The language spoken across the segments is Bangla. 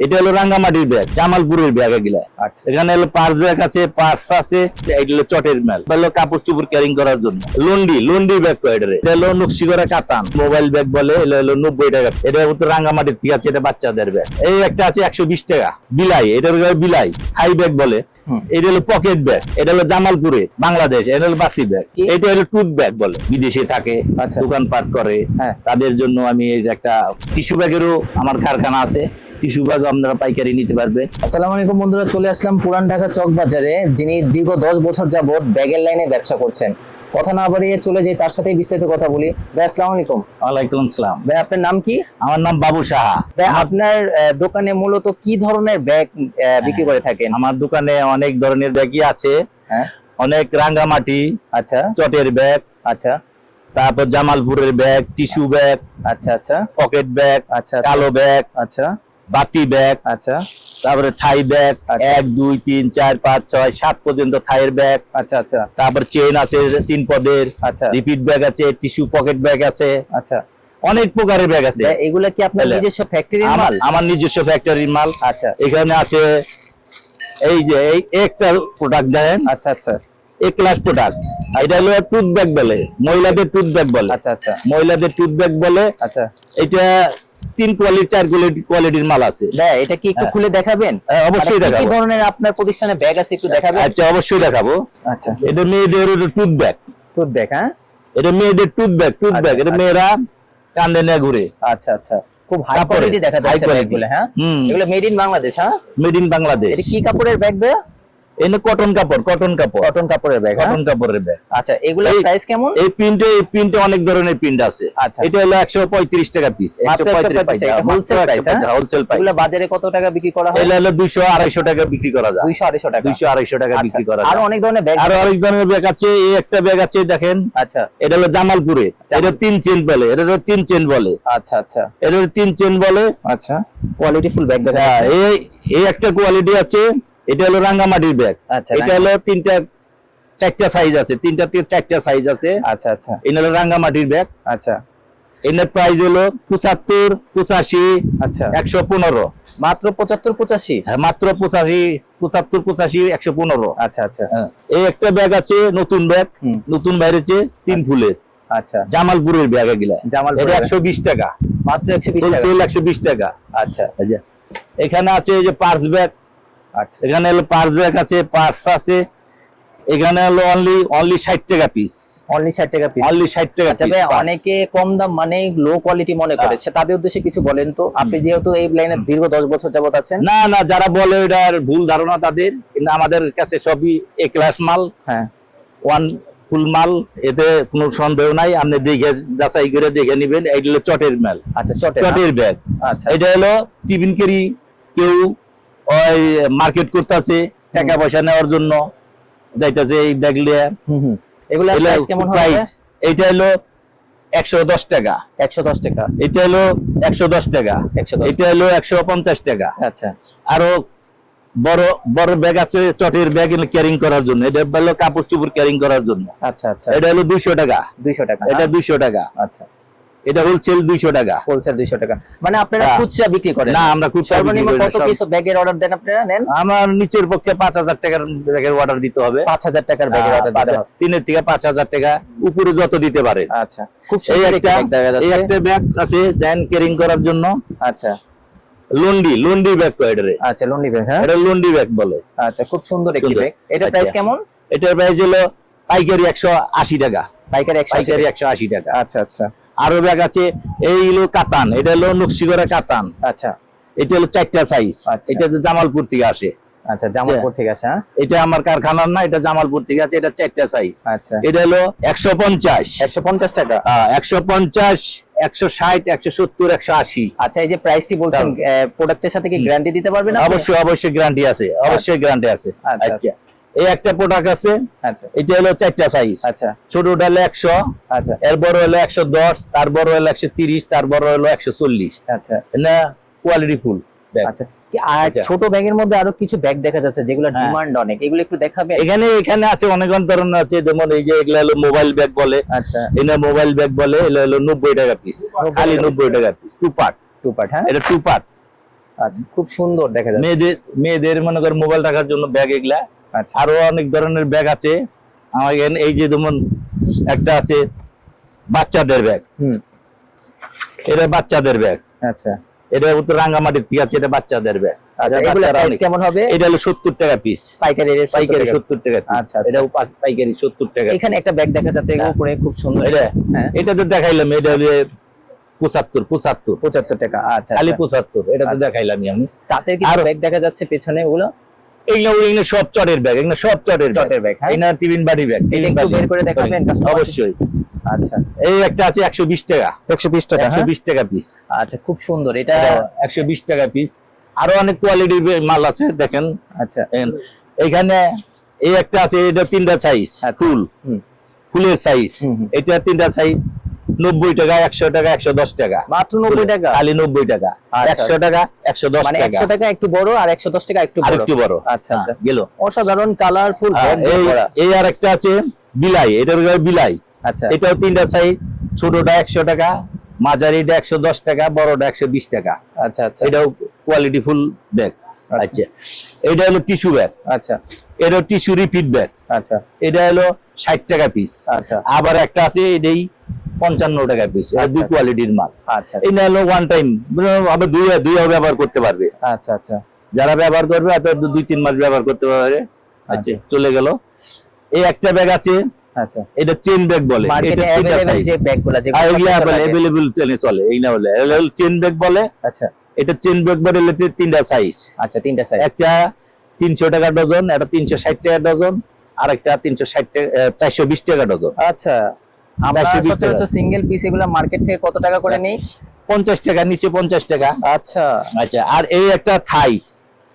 এটা হলো রাঙ্গামাটির ব্যাগ জামালপুরের ব্যাগ এগুলা আচ্ছা এখানে হলো পার্স ব্যাগ আছে পার্স আছে এটা হলো চটের মেল এটা হলো কাপড় চুপড় ক্যারিং করার জন্য লন্ডি লন্ডি ব্যাগ কয় এটারে। এটা হলো নকশি করা কাতান মোবাইল ব্যাগ বলে এটা হলো নব্বই টাকা এটা হচ্ছে রাঙ্গামাটির থেকে আছে এটা বাচ্চাদের ব্যাগ এই একটা আছে একশো বিশ টাকা বিলাই এটার বিলাই হাই ব্যাগ বলে এটা হলো পকেট ব্যাগ এটা হলো জামালপুরে বাংলাদেশ এটা হলো বাসি ব্যাগ এটা হলো টুথ ব্যাগ বলে বিদেশে থাকে আচ্ছা। দোকান পাট করে হ্যাঁ। তাদের জন্য আমি একটা টিস্যু ব্যাগেরও আমার কারখানা আছে টিস্যু ব্যাগ আপনারা পাইকারি নিতে পারবে। আসসালামু আলাইকুম বন্ধুরা চলে আসলাম পুরান ঢাকা চক বাজারে যিনি দীর্ঘ দশ বছর যাবত ব্যাগের লাইনে ব্যবসা করছেন। কথা না বাড়িয়ে চলে যাই তার সাথেই বিস্তারিত কথা বলি। ভাই আসসালামু আলাইকুম। ওয়ালাইকুম আসসালাম ভাই আপনার নাম কি? আমার নাম বাবু সাহা। ভাই আপনার দোকানে মূলত কি ধরনের ব্যাগ আহ, বিক্রি করে থাকেন? আমার দোকানে অনেক ধরনের ব্যাগই আছে। হ্যাঁ। অনেক রাঙ্গামাটি আচ্ছা। চটের ব্যাগ আচ্ছা। তারপর জামালপুরের ব্যাগ টিস্যু ব্যাগ আচ্ছা আচ্ছা। পকেট ব্যাগ আচ্ছা। কালো ব্যাগ। আচ্ছা। বাতি ব্যাগ আচ্ছা। তারপরে থাই ব্যাগ আচ্ছা। এক দুই তিন চার পাঁচ ছয় সাত পর্যন্ত থাইয়ের ব্যাগ। আচ্ছা আচ্ছা। তারপর চেন আছে তিন পদের। আচ্ছা। রিপিট ব্যাগ আছে টিস্যু পকেট ব্যাগ আছে। আচ্ছা। অনেক প্রকারের ব্যাগ আছে। এগুলা কি আপনার নিজস্ব ফ্যাক্টরির মাল? আমার নিজস্ব ফ্যাক্টরির মাল। আচ্ছা। এখানে আছে এই যে এই একটা প্রোডাক্ট দেন আচ্ছা আচ্ছা। এ ক্লাস প্রোডাক্ট এটা হলো টুথ ব্যাগ বলে। মহিলাদের টুথ ব্যাগ বলে। আচ্ছা আচ্ছা। মহিলাদের টুথ ব্যাগ বলে। আচ্ছা। এটা তিন কোয়ালিটি চার কোয়ালিটি কোয়ালিটির মাল আছে। এটা কি একটু খুলে দেখাবেন? হ্যাঁ, অবশ্যই মানে কি ধরনের আপনার প্রতিষ্ঠানে ব্যাগ আছে একটু দেখাবেন? আচ্ছা অবশ্যই দেখাবো। আচ্ছা। এটা মেয়েদের টুথ ব্যাগ টুথ ব্যাগ হ্যাঁ? এটা মেয়েদের টুথ ব্যাগ টুথ আচ্ছা, ব্যাগ এটা আচ্ছা। মেয়েরা কান্দে নিয়ে ঘুরে। আচ্ছা আচ্ছা। খুব হাই কোয়ালিটি দেখা যাচ্ছে। ব্যাগগুলো হ্যাঁ? এগুলো মেড ইন বাংলাদেশ হ্যাঁ? মেড ইন বাংলাদেশ এটা কি কাপড়ের ব্যাগ ভাই এনে কটন কাপড় কটন কাপড়। কটন কাপড়ের ব্যাগ কটন কাপড়ের ব্যাগ আচ্ছা প্রাইস কেমন? এই প্রিন্টে এই প্রিন্টে অনেক ধরনের প্রিন্ট আছে। আচ্ছা। এটা হলো একশো পঁয়ত্রিশ টাকা piece 135 wholesale price wholesale price এগুলো বাজারে কত টাকা বিক্রি করা হয়? এটা হলো টাকা বিক্রি করা যায়। 200 250 টাকা। দুইশো আড়াইশো টাকা আচ্ছা, বিক্রি করা আরও যায় অনেক ধরনের ব্যাগ আরও ধরনের ব্যাগ আছে। এই একটা ব্যাগ আছে দেখেন। আচ্ছা। এটা হলো জামালপুরে। এটা তিন চেন বলে। এটা হলো তিন চেন বলে। আচ্ছা আচ্ছা। এটা হলো তিন চেন বলে। আচ্ছা। কোয়ালিটি ফুল ব্যাগ দেখা এই এই একটা কোয়ালিটি আছে। এটা হলো রাঙ্গামাটির ব্যাগ আচ্ছা, এটা হলো তিনটা চারটা সাইজ আছে। তিনটা থেকে চারটা সাইজ আছে। আচ্ছা আচ্ছা। এটা হলো রাঙ্গামাটির ব্যাগ আচ্ছা। এর প্রাইস হলো পঁচাত্তর পঁচাশি আচ্ছা। একশো পনেরো। মাত্র পঁচাত্তর পঁচাশি? হ্যাঁ, মাত্র পঁচাশি পঁচাত্তর পঁচাশি একশো পনেরো। আচ্ছা আচ্ছা। এই একটা ব্যাগ আছে নতুন ব্যাগ। নতুন বাইরেছে তিন ফুলের। আচ্ছা। জামালপুরের ব্যাগ এগুলা। ব্যাগ। একশো বিশ টাকা। মাত্র একশো বিশ টাকা। একশো বিশ টাকা। আচ্ছা। এখানে আছে যে পার্স ব্যাগ আচ্ছা। এখানে হলো পার্স ব্যাগ আছে পার্স আছে। এখানে হলো অনলি অনলি ষাট টাকা পিস অনলি ষাট টাকা পিস অনলি ষাট টাকা আচ্ছা ভাই অনেকে কম দাম মানে লো কোয়ালিটি মনে করে। সে তাদের উদ্দেশ্যে কিছু বলেন তো। আপনি যেহেতু এই লাইনে দীর্ঘ দশ বছর যাবত আছেন। না না যারা বলে এটার ভুল ধারণা তাদের। কিন্তু আমাদের কাছে সবই এ ক্লাস মাল। হ্যাঁ। ওয়ান ফুল মাল এতে কোনো সন্দেহ নাই। আপনি দেখে যাচাই করে দেখে নিবেন। এইটা হলো চটের মাল আচ্ছা চটে চটের ব্যাগ আচ্ছা। এটা হলো টিফিন কেরি কেউ ওই মার্কেট করতেছে টাকা পয়সা নেওয়ার জন্য যাইতেছে এই ব্যাগ লিয়ে। এগুলা প্রাইস কেমন হবে এইটা হলো একশো দশ টাকা। একশো দশ টাকা। এটা হলো একশো দশ টাকা। এটা হলো একশো পঞ্চাশ টাকা। আচ্ছা। আরও বড় বড় ব্যাগ আছে চটের ব্যাগ ক্যারিং করার জন্য। এটা হলো কাপড় চুপড় ক্যারিং করার জন্য। আচ্ছা আচ্ছা। এটা হলো দুইশো টাকা। দুইশো টাকা এটা এটা দুইশো টাকা। আচ্ছা। এটা হোলসেল দুইশো টাকা। হোলসেল দুইশো টাকা। মানে আপনারা হ্যাঁ। খুচরা বিক্রি করেন? না আমরা খুচরা সর্বনিম্ন কত পিস ব্যাগের অর্ডার দেন আপনারা? নেন। আমার নিচের পক্ষে পাঁচ হাজার টাকার ব্যাগের অর্ডার দিতে হবে। পাঁচ হাজার টাকার ব্যাগের অর্ডার দিতে হবে। তিনের থেকে পাঁচ হাজার টাকা উপরে যত দিতে পারে। আচ্ছা। খুব সুন্দর একটা এই একটা ব্যাগ আছে দেন ক্যারিং করার জন্য। আচ্ছা। লন্ডি লন্ডি ব্যাগ কয় আচ্ছা লন্ডি ব্যাগ হ্যাঁ। এটা লন্ডি ব্যাগ বলে। আচ্ছা খুব সুন্দর একটি ব্যাগ এটা আচ্ছা। প্রাইস কেমন? এটার প্রাইস হলো পাইকারি একশো আশি টাকা। পাইকারি একশো আশি পাইকারি টাকা। একশো আশি টাকা। আচ্ছা আচ্ছা। আরও ব্যাগ আছে এই হলো কাতান এটা হলো নকশি করা কাতান। আচ্ছা। এটা হলো চারটা সাইজ আচ্ছা। এটা জামালপুর থেকে আসে। আচ্ছা জামালপুর থেকে আসে হ্যাঁ? এটা আমার কারখানার না এটা জামালপুর থেকে আছে এটা চারটা সাইজ আচ্ছা। এটা হলো একশো পঞ্চাশ। একশো পঞ্চাশ টাকা? একশো পঞ্চাশ একশো ষাট একশো সত্তর একশো আশি। আচ্ছা এই যে প্রাইসটি বলছেন প্রোডাক্টের সাথে কি গ্যারান্টি দিতে পারবেন? অবশ্যই অবশ্যই গ্যারান্টি আছে অবশ্যই গ্যারান্টি আছে। আচ্ছা। এই একটা প্রোডাক্ট আছে। আচ্ছা। এটা হলো চারটা সাইজ আচ্ছা। ছোটটা হলো একশো। আচ্ছা। এর বড় হলো একশো দশ তার বড় হলো একশো তিরিশ তার বড় হলো একশো চল্লিশ। আচ্ছা। না কোয়ালিটি ফুল আচ্ছা। কি আর। ছোট ব্যাগের মধ্যে আরও কিছু ব্যাগ দেখা যাচ্ছে যেগুলো হ্যাঁ। ডিমান্ড অনেক এগুলো একটু দেখাবেন? এখানে এখানে আছে অনেক ধরনের আছে যেমন এই যে এগুলা হলো মোবাইল ব্যাগ বলে। আচ্ছা। এটা মোবাইল ব্যাগ বলে এগুলো হলো নব্বই টাকা পিস খালি নব্বই টাকা piece two part two part হ্যাঁ? এটা টু পার্ট আচ্ছা খুব সুন্দর দেখা যাচ্ছে। মেয়েদের মেয়েদের মনে করেন মোবাইল রাখার জন্য ব্যাগ এগুলা আরও অনেক ধরনের ব্যাগ আছে। আমার এই যে যেমন একটা আছে বাচ্চাদের ব্যাগ। এটা বাচ্চাদের ব্যাগ। আচ্ছা। এটা রাঙ্গামাটির থেকে আছে এটা বাচ্চাদের ব্যাগ। আচ্ছা এটা এগুলো বাচ্চারা প্রাইস অনেক- কেমন হবে? এটা হলো সত্তর টাকা পিস পাইকারি পাইকারি সত্তর টাকা আচ্ছা, আচ্ছা। এটাও পাইকারি সত্তর টাকা। এখানে একটা ব্যাগ দেখা যাচ্ছে উপরে খুব সুন্দর। এটা হ্যাঁ। এটা তো দেখাইলাম এটা হলো পঁচাত্তর পঁচাত্তর। পঁচাত্তর টাকা আচ্ছা খালি আচ্ছা। পঁচাত্তর এটা তো আচ্ছা। আমি। ব্যাগ দেখা যাচ্ছে পেছনে ওগুলো এগুলো সব চটের ব্যাগ এগুলো সব চটের ব্যাগ চটের ব্যাগ, হ্যাঁ? টিফিন বাড়ি ব্যাগ একটু বের করে দেখাবেন অবশ্যই। আচ্ছা। এই একটা আছে একশো বিশ টাকা। একশো বিশ টাকা একশো বিশ টাকা পিস আচ্ছা খুব সুন্দর। এটা একশো বিশ টাকা পিস আরও অনেক কোয়ালিটির মাল আছে দেখেন। আচ্ছা। এইখানে এই একটা আছে এটা তিনটা সাইজ আচ্ছা। ফুল। ফুলের সাইজ। এটা তিনটা সাইজ নব্বই টাকা একশো টাকা একশো দশ টাকা। মাত্র নব্বই টাকা? খালি নব্বই টাকা। আচ্ছা। একশো টাকা একশো দশ মানে টাকা। একশো টাকা একটু বড় আর একশো দশ টাকা একটু বড়। একটু বড়। আচ্ছা আচ্ছা। গেল। অসাধারণ কালারফুল এই এই আর একটা আছে বিলাই। এটার বিলাই। আচ্ছা। এটাও তিনটা সাইজ ছোটটা একশো টাকা মাঝারিটা একশো দশ টাকা বড়টা একশো বিশ টাকা। আচ্ছা আচ্ছা। এটাও কোয়ালিটি ফুল ব্যাগ আচ্ছা। এটা হলো টিস্যু ব্যাগ আচ্ছা। এটা টিস্যু রিপিট ব্যাগ আচ্ছা। এটা হলো ষাট টাকা পিস আচ্ছা। আবার একটা আছে এটাই পঞ্চান্ন টাকা পিস এটা আচ্ছা। কোয়ালিটির মাল। আচ্ছা। এটা হলো ওয়ান টাইম আবার দুই দুই ব্যবহার করতে পারবে। আচ্ছা আচ্ছা। যারা ব্যবহার করবে হয়তো দুই তিন মাস ব্যবহার করতে পারবে। আচ্ছা। আচ্ছা। চলে গেল। এই একটা ব্যাগ আছে। আচ্ছা। এটা চেন ব্যাগ বলে। এটা। যে ব্যাগগুলো আর চেনে চলে এই না বলে চেন ব্যাগ বলে। আচ্ছা। এটা চেন ব্যাগ বলে তিনটা সাইজ আচ্ছা তিনটা সাইজ একটা তিনশো টাকা ডজন তিনশো ষাট টাকা ডজন আর তিনশো ষাট টাকা চারশো বিশ টাকা ডজন আচ্ছা। আমরা সচরাচর সিঙ্গেল পিস এগুলো মার্কেট থেকে কত টাকা করে নেই? পঞ্চাশ টাকা নিচে পঞ্চাশ টাকা। আচ্ছা। আচ্ছা আর এই একটা থাই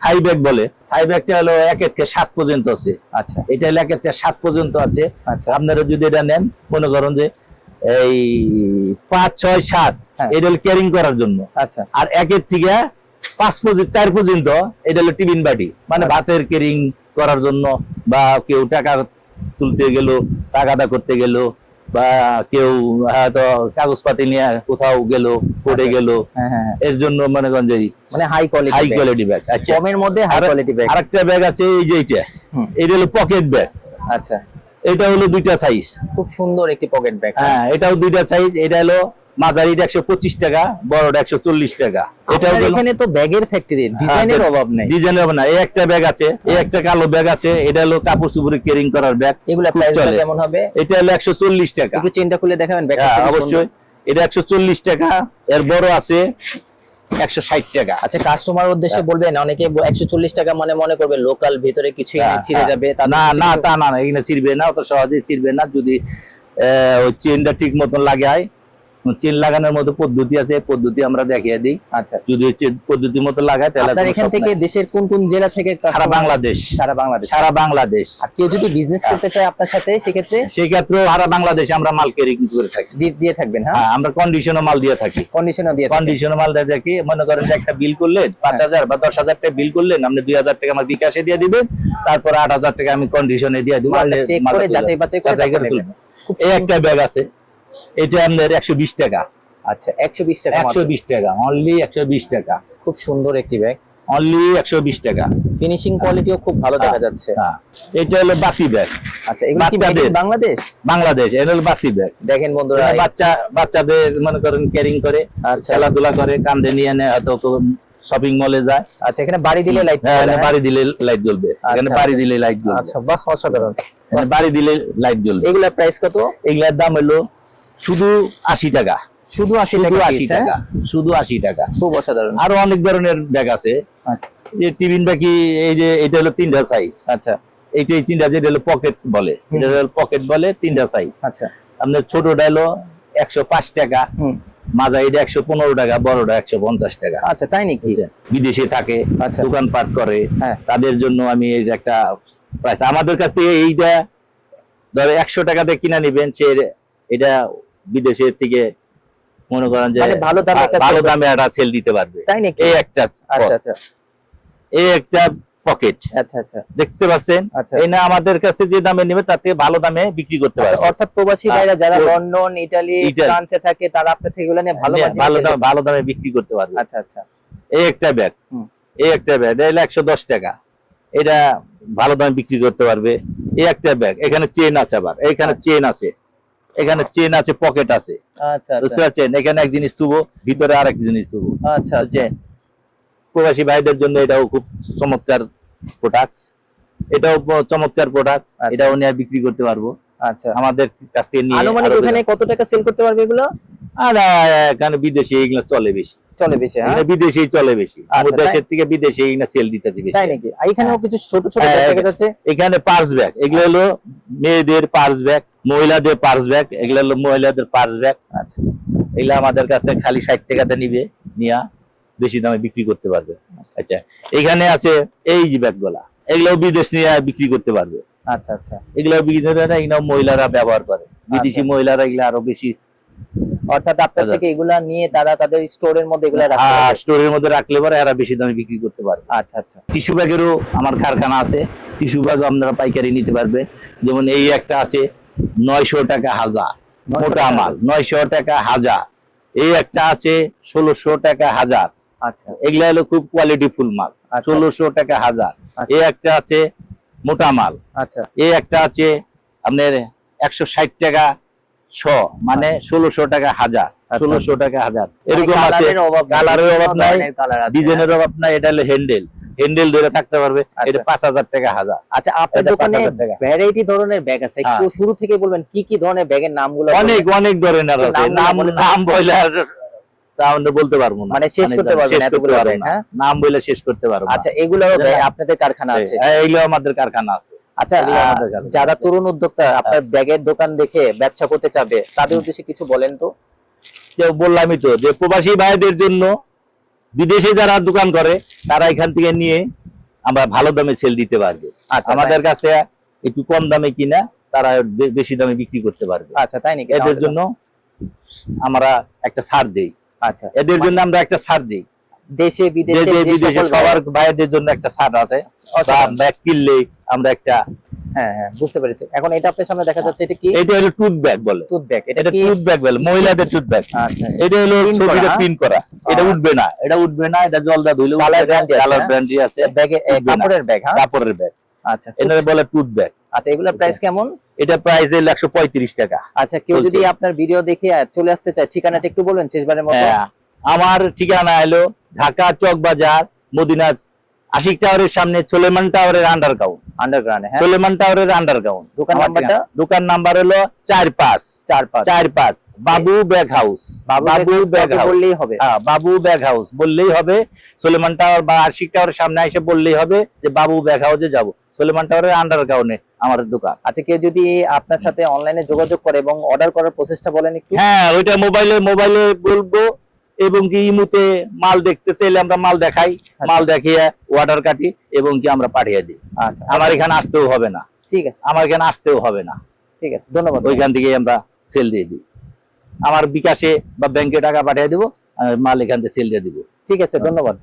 থাই ব্যাগ বলে। থাই ব্যাগটা হলো একের থেকে সাত পর্যন্ত আছে। আচ্ছা। এটা হলো একের থেকে সাত পর্যন্ত আছে। আচ্ছা। আপনারা যদি এটা নেন মনে করেন যে এই পাঁচ ছয় সাত হ্যাঁ। এটা হলো ক্যারিং করার জন্য। আচ্ছা। আর একের থেকে পাঁচ পর্যন্ত চার পর্যন্ত এটা হলো টিফিন বাটি। মানে আচ্ছা। ভাতের ক্যারিং করার জন্য বা কেউ টাকা তুলতে গেল টাকাটা করতে গেল বা কেউ হয়তো কাগজপাতি নিয়ে কোথাও গেল পড়ে গেল। এর জন্য মনে করেন যে মানে high quality high quality bag আচ্ছা। কমের মধ্যে হাই কোয়ালিটি ব্যাগ আরেকটা ব্যাগ আছে এই যে এটা। এটা হলো পকেট ব্যাগ আচ্ছা। এটা হলো দুইটা সাইজ খুব সুন্দর একটি পকেট ব্যাগ হ্যাঁ এটাও দুইটা সাইজ এটা হলো মাঝারিটা একশো পঁচিশ টাকা বড়টা একশো চল্লিশ টাকা। হলো এখানে তো ব্যাগের ফ্যাক্টরি ডিজাইনের হ্যাঁ, অভাব নেই। ডিজাইনের না এই একটা ব্যাগ আছে এই একটা কালো ব্যাগ আছে এটা হলো কাপড় ক্যারিং করার ব্যাগ। এগুলা। কেমন হবে? এটা হলো একশো চল্লিশ টাকা। একটু চেনটা খুলে দেখাবেন হ্যাঁ, অবশ্যই। এটা একশো চল্লিশ টাকা এর বড় আছে একশো ষাট টাকা। আচ্ছা কাস্টমার উদ্দেশ্যে বলবেন অনেকে একশো চল্লিশ টাকা মানে মনে করবে লোকাল ভিতরে কিছু হ্যাঁ, ছিঁড়ে হ্যাঁ। যাবে না না তা না না এখানে চিরবে না অত সহজে চিরবে না। যদি ওই চেনটা ঠিক মতন লাগায় চেন লাগানোর মতো পদ্ধতি আছে পদ্ধতি আমরা দেখিয়ে দিই। আচ্ছা। যদি চেন পদ্ধতি মতো লাগায় তাহলে এখান থেকে দেশের কোন কোন জেলা থেকে সারা বাংলাদেশ। সারা বাংলাদেশ। সারা বাংলাদেশ। আর কেউ যদি বিজনেস করতে চায় আপনার সাথে সেক্ষেত্রে? সেই ক্ষেত্রে সারা বাংলাদেশে আমরা মাল ক্যারি করে থাকি। দিয়ে থাকবেন হ্যাঁ? হ্যাঁ, আমরা কন্ডিশনে মাল দিয়ে থাকি। কন্ডিশনও দিয়ে থাকবেন। কন্ডিশনে মাল দিয়ে থাকি। মনে করেন যে একটা বিল করলেন পাঁচ হ্যাঁ। হাজার বা দশ হাজার টাকা বিল করলেন আপনি দুই হাজার টাকা আমার বিকাশে দিয়ে দিবেন তারপর আট হাজার টাকা আমি কন্ডিশনে দিয়ে দিব মালটা চেক করে যাচাই বাছাই করে এই একটা ব্যাগ আছে। এটা আপনার একশো বিশ টাকা। আচ্ছা একশো বিশ টাকা একশো বিশ টাকা অনলি একশো বিশ টাকা। খুব সুন্দর একটি ব্যাগ অনলি একশো বিশ টাকা। ফিনিশিং কোয়ালিটিও খুব ভালো দেখা যাচ্ছে। হ্যাঁ। এটা হলো বাতি ব্যাগ আচ্ছা এগুলো কি made in বাচ্চাদের। বাংলাদেশ? বাংলাদেশ এটা হলো বাতি ব্যাগ দেখেন বন্ধুরা বাচ্চা বাচ্চাদের মনে করেন ক্যারিং করে আচ্ছা। খেলাধুলা করে কান্দে নিয়ে নেয় হয়তো শপিং মলে যায়। আচ্ছা এখানে বাড়ি দিলে লাইট হ্যাঁ, বাড়ি দিলে লাইট জ্বলবে। এখানে আচ্ছা, বাড়ি দিলে লাইট জ্বলবে। আচ্ছা বাহ অসাধারণ। বাড়ি দিলে লাইট জ্বলবে। এগুলা প্রাইস কত? এগুলার দাম হলো শুধু আশি টাকা। শুধু আশি টাকা আশি হ্যাঁ? টাকা শুধু আশি টাকা। খুব অসাধারণ। আরও অনেক ধরনের ব্যাগ আছে। আচ্ছা। যে টিফিন ব্যাগই এই যে এটা হলো তিনটা সাইজ আচ্ছা। এইটা এই তিনটা যেটা হলো পকেট বলে। এটা হলো পকেট বলে তিনটা সাইজ আচ্ছা। আপনার ছোটটা হলো একশো পাঁচ টাকা। মাজা এটা একশো পনেরো টাকা বড়টা একশো পঞ্চাশ টাকা। আচ্ছা তাই নাকি? বিদেশে থাকে আচ্ছা। দোকানপাট করে। হ্যাঁ। তাদের জন্য আমি এই একটা প্রাইস আমাদের কাছ থেকে এইটা ধরো একশো টাকাতে কিনা নিবেন সে এটা বিদেশের থেকে মনে করেন যে মানে ভালো দামে ভালো দামে একটা সেল দিতে পারবে। তাই নাকি? এই একটা আচ্ছা আচ্ছা। এই একটা পকেট আচ্ছা আচ্ছা। দেখতে পাচ্ছেন? আচ্ছা। এই না আমাদের কাছ যে দামে নেবে তার থেকে ভালো দামে বিক্রি করতে আচ্ছা, পারবে। অর্থাৎ প্রবাসী ভাইরা যারা লন্ডন ইটালি। ফ্রান্সে থাকে তারা আপনার থেকে এগুলো নিয়ে ভালো ভালো দামে ভালো দামে বিক্রি করতে পারবে। আচ্ছা আচ্ছা। এই একটা ব্যাগ। এই একটা ব্যাগ এটা একশো দশ টাকা। এটা ভালো দামে বিক্রি করতে পারবে। এই একটা ব্যাগ এখানে চেন আছে আবার। এখানে চেন আছে। এখানে চেন আছে পকেট আছে। আচ্ছা বুঝতে আচ্ছা পারছেন? এখানে এক জিনিস তুবো ভিতরে আর এক জিনিস তুবো আচ্ছা আচ্ছা। প্রবাসী ভাইদের জন্য এটাও খুব চমৎকার প্রোডাক্ট এটাও চমৎকার প্রোডাক্ট। এটাও নিয়ে বিক্রি করতে পারব। আচ্ছা। আমাদের কাছ থেকে নিয়ে আনুমানিক ওখানে কত টাকা সেল করতে পারবে এগুলো? আর এখানে বিদেশে এগুলো চলে বেশি। চলে বেশি হ্যাঁ? বিদেশেই চলে বেশি। আমাদের দেশের থেকে বিদেশে এগুলো সেল দিতে দিবে তাই নাকি? এখানেও কিছু ছোট ছোট হ্যাঁ, ব্যাগ দেখা এখানে পার্স ব্যাগ এগুলো হলো মেয়েদের পার্স ব্যাগ মহিলাদের পার্স ব্যাগ এগুলো হলো মহিলাদের পার্স ব্যাগ আচ্ছা। এগুলো আমাদের কাছ থেকে খালি ষাট টাকাতে নিবে নিয়া বেশি দামে বিক্রি করতে পারবে। আচ্ছা। এখানে আছে এই যে ব্যাগগুলা এগুলো বিদেশ নিয়ে বিক্রি করতে পারবে। আচ্ছা আচ্ছা। এগুলো এগুলো মহিলারা ব্যবহার করে। বিদেশি আচ্ছা। মহিলারা এগুলো আরও বেশি অর্থাৎ আপনার আচ্ছা। থেকে এগুলা নিয়ে তারা তাদের স্টোরের মধ্যে এগুলা স্টোরের মধ্যে রাখলে পরে এরা বেশি দামে বিক্রি করতে পারবে। আচ্ছা আচ্ছা। টিস্যু ব্যাগেরও আমার কারখানা আছে। টিস্যু ব্যাগও আপনারা পাইকারি নিতে পারবে। যেমন এই একটা আছে নয়শো টাকা হাজার মোটা মাল নয়শো টাকা হাজার এই একটা আছে ষোলোশো টাকা হাজার আচ্ছা। এগুলা হলো খুব কোয়ালিটি ফুল মাল আচ্ছা। ষোলোশো টাকা হাজার আচ্ছা। এই একটা আছে মোটা মাল। আচ্ছা। এই একটা আছে আপনার একশো ষাট টাকা শ মানে ষোলোশো টাকা হাজার আচ্ছা। ষোলোশো টাকা হাজার এরকম মানে আছে। কালারের অভাব নেই, ডিজাইনের অভাব নাই এটা হলো হ্যান্ডেল হ্যান্ডেল ধরে থাকতে পারবে আচ্ছা। এটা পাঁচ হাজার টাকা হাজার হ্যাঁ। আচ্ছা আপনার দোকানে ভ্যারাইটি ধরনের ব্যাগ আছে একটু শুরু থেকে বলবেন কি কি ধরনের ব্যাগের নামগুলো? অনেক অনেক ধরনের আছে নাম বলে নাম বলতে পারব না মানে শেষ করতে পারব না। হ্যাঁ? নাম বলে শেষ করতে পারব আচ্ছা এগুলো। আপনাদের কারখানা আছে এইগুলো আমাদের কারখানা আছে আচ্ছা। যারা তরুণ উদ্যোক্তা আপনার ব্যাগের দোকান দেখে ব্যবসা করতে চাবে তাদের উদ্দেশ্যে কিছু বলেন তো বললামই তো যে প্রবাসী ভাইদের জন্য বিদেশে যারা দোকান করে তারা এখান থেকে নিয়ে আমরা ভালো দামে সেল দিতে পারবে। আচ্ছা আমাদের কাছে একটু কম দামে কিনা তারা বেশি দামে বিক্রি করতে পারবে। আচ্ছা তাই নাকি? এদের জন্য আমরা একটা ছাড় দেই। আচ্ছা। এদের জন্য আমরা একটা ছাড় দিই। দেশে বিদেশে সবার ভাইদের জন্য একটা ছাড় আছে। কিনলে আমরা একটা হ্যাঁ হ্যাঁ বুঝতে পেরেছি। এখন এটা আপনার সামনে দেখা যাচ্ছে এটা কি? এটা হলো টুথ ব্যাগ বলে। টুথ ব্যাগ এটা এটা টুথ ব্যাগ বলে মহিলাদের টুথ ব্যাগ আচ্ছা। এটা হলো ছবিটা? প্রিন্ট করা। এটা উঠবে না এটা উঠবে না এটা জলদা ধুইলে Colour brand-ই কালার? আছে ব্যাগে। কাপড়ের হ্যাঁ? কাপড়ের আচ্ছা এটা বলে টুথ ব্যাগ আচ্ছা এগুলোর প্রাইস কেমন? এটা প্রাইস হলো টাকা। আচ্ছা কেউ যদি আপনার ভিডিও দেখে চলে আসতে চায় ঠিকানাটা একটু বলবেন শেষবারের মতো? হ্যাঁ আমার ঠিকানা হলো ঢাকা চক বাজার মদিনা আশিক টাওয়ারের সামনে সোলেমান টাওয়ারের আন্ডারগ্রাউন্ড আন্ডারগ্রাউন্ডে হ্যাঁ? সোলেমান টাওয়ারের আন্ডারগ্রাউন্ড দোকান নাম্বারটা? দোকান নাম্বার হলো চার পাঁচ। চার পাঁচ। চার পাঁচ। বাবু ব্যাগ হাউস বাবু ব্যাগ বললেই হবে। হ্যাঁ বাবু ব্যাগ হাউস বললেই হবে সোলেমান টাওয়ার বা আশিক টাওয়ারের সামনে এসে বললেই হবে যে বাবু ব্যাগ হাউসে যাব। সোলেমান টাওয়ারের আন্ডারগ্রাউন্ডে আমাদের দোকান। আচ্ছা কেউ যদি আপনার সাথে অনলাইনে যোগাযোগ করে এবং অর্ডার করার প্রসেসটা বলেন একটু। হ্যাঁ ওইটা মোবাইলে মোবাইলে বলব। এবং কি ইমুতে মাল দেখতে চাইলে আমরা মাল দেখাই মাল দেখিয়ে অর্ডার কাটি এবং কি আমরা পাঠিয়ে দিই। আচ্ছা। আমার এখানে আসতেও হবে না। ঠিক আছে। আমার এখানে আসতেও হবে না। ঠিক আছে ধন্যবাদ ওইখান থেকে আমরা সেল দিয়ে দিই। আমার বিকাশে বা ব্যাংকে টাকা পাঠিয়ে দেবো আর মাল এখান থেকে সেল দিয়ে দিব। ঠিক আছে ধন্যবাদ